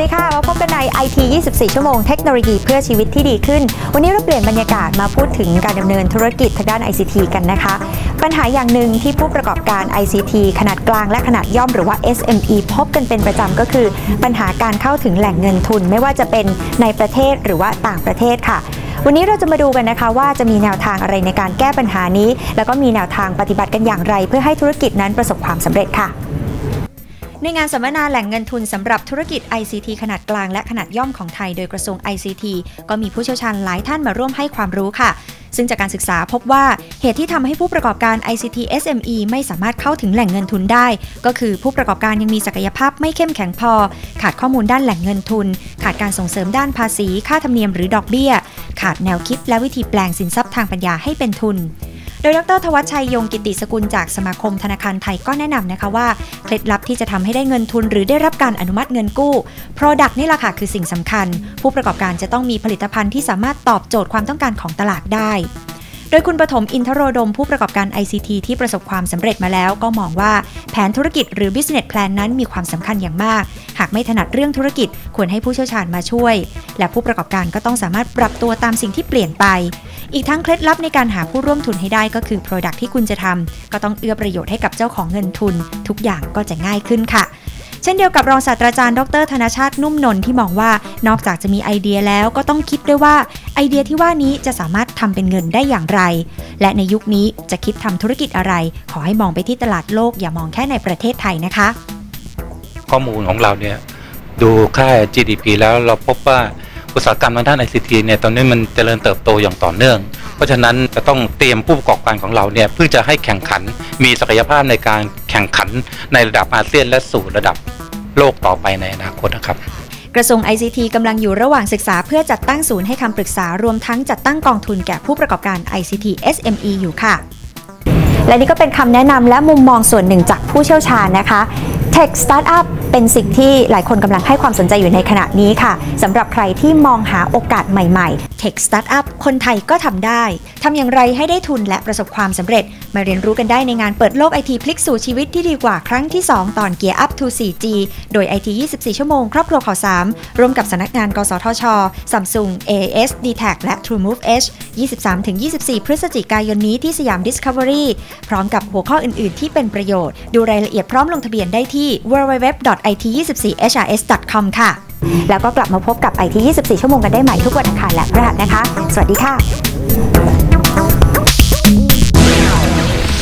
ดีค่ะ มาพบกันใน IT 24 ชั่วโมงเทคโนโลยีเพื่อชีวิตที่ดีขึ้น วันนี้เราเปลี่ยนบรรยากาศมาพูดถึงการดำเนินธุรกิจทางด้าน ICT กันนะคะ ปัญหาอย่างหนึ่งที่ผู้ประกอบการ ICT ขนาดกลางและขนาดย่อมหรือว่า SME พบกันเป็นประจำก็คือ ปัญหาการเข้าถึงแหล่งเงินทุน ไม่ว่าจะเป็นในประเทศหรือว่าต่างประเทศค่ะวันนี้เราจะมาดูกันนะคะว่าจะมีแนวทางอะไรในการแก้ปัญหานี้ แล้วก็มีแนวทางปฏิบัติกันอย่างไร เพื่อให้ธุรกิจนั้นประสบความสำเร็จค่ะ ในงานสัมมนาแหล่งเงินทุนสำหรับธุรกิจ ICT ขนาดกลางและขนาดย่อมของไทยโดยกระทรวง ICT ก็มีผู้เชี่ยวชาญหลายท่านมาร่วมให้ความรู้ค่ะ ซึ่งจากการศึกษาพบว่าเหตุที่ทำให้ผู้ประกอบการ ICT SME ไม่สามารถเข้าถึงแหล่งเงินทุนได้ ก็คือผู้ประกอบการยังมีศักยภาพไม่เข้มแข็งพอ ขาดข้อมูลด้านแหล่งเงินทุน ขาดการส่งเสริมด้านภาษี ค่าธรรมเนียมหรือดอกเบี้ย ขาดแนวคิดและวิธีแปลงสินทรัพย์ทางปัญญาให้เป็นทุน โดยดรทวัชชัยยงกิติสกุลจากสมาคมธนาคารไทยก็แนะนำนะคะว่า เคล็ดลับที่จะทำให้ได้เงินทุนหรือได้รับการอนุมัติเงินกู้ Product นี่แหละค่ะคือสิ่งสำคัญ ผู้ประกอบการจะต้องมีผลิตภัณฑ์ที่สามารถตอบโจทย์ความต้องการของตลาดได้โดยคุณปฐมอินทโรดมผู้ประกอบการ ICT ที่ประสบความสำเร็จมาแล้ว ก็มองว่าแผนธุรกิจหรือ business plan นั้นมีความสำคัญอย่างมาก หากไม่ถนัดเรื่องธุรกิจควรให้ผู้เชี่ยวชาญมาช่วย และผู้ประกอบการก็ต้องสามารถปรับตัวตามสิ่งที่เปลี่ยนไป อีกทั้งเคล็ดลับในการหาผู้ร่วมทุนให้ได้ก็คือ Product ที่คุณจะทำก็ต้องเอื้อประโยชน์ให้กับเจ้าของเงินทุน ทุกอย่างก็จะง่ายขึ้นค่ะเช่นเดียวกับรองศาสตราจารย์ดรธนชาตินุ่มนนท์ที่มองว่า นอกจากจะมีไอเดียแล้วก็ต้องคิดด้วยว่า ไอเดียที่ว่านี้จะสามารถทำเป็นเงินได้อย่างไร และในยุคนี้จะคิดทำธุรกิจอะไร ขอให้มองไปที่ตลาดโลกอย่ามองแค่ในประเทศไทยนะคะ ข้อมูลของเราเนี่ยดูค่า GDP แล้วเราพบว่า อุตสาหกรรมทางด้าน ICT เนี่ยตอนนี้มันเจริญเติบโตอย่างต่อเนื่อง เพราะฉะนั้นจะต้องเตรียมผู้ประกอบการของเราเนี่ยเพื่อจะให้แข่งขันมีศักยภาพในการแข่งขันในระดับอาเซียนและสู่ระดับโลกต่อไปในอนาคตนะครับกระทรวง ICT กำลังอยู่ระหว่างศึกษาเพื่อจัดตั้งศูนย์ให้คำปรึกษารวมทั้งจัดตั้งกองทุนแก่ผู้ประกอบการ ICT SME อยู่ค่ะ และนี่ก็เป็นคำแนะนำและมุมมองส่วนหนึ่งจากผู้เชี่ยวชาญนะคะ Tech Startup เป็นสิ่งที่หลายคนกำลังให้ความสนใจอยู่ในขณะนี้ค่ะสำหรับใครที่มองหาโอกาสใหม่ๆ Tech Startup คนไทยก็ทำได้ทำอย่างไรให้ได้ทุนและประสบความสำเร็จ มาเรียนรู้กันได้ในงานเปิดโลกไอทีพลิกสู่ชีวิตที่ดีกว่าครั้งที่ 2 ตอน Gear Up to 4G โดย IT 24 ชั่วโมง ครอบครัวข่าว3ร่วมกับสำนักงาน กสทช Samsung AS d t a c และ TrueMove Edge 23-24 พฤศจิกายนนี้ที่สยาม Discovery พร้อมกับหัวข้ออื่น ๆ ที่เป็นประโยชน์ ดูรายละเอียดพร้อมลงทะเบียนได้ที่ www.it24hrs.com ค่ะ แล้วก็กลับมาพบกับ IT 24 ชั่วโมงกันได้ใหม่ทุกวันอังคารและพฤหัสนะคะ สวัสดีค่ะ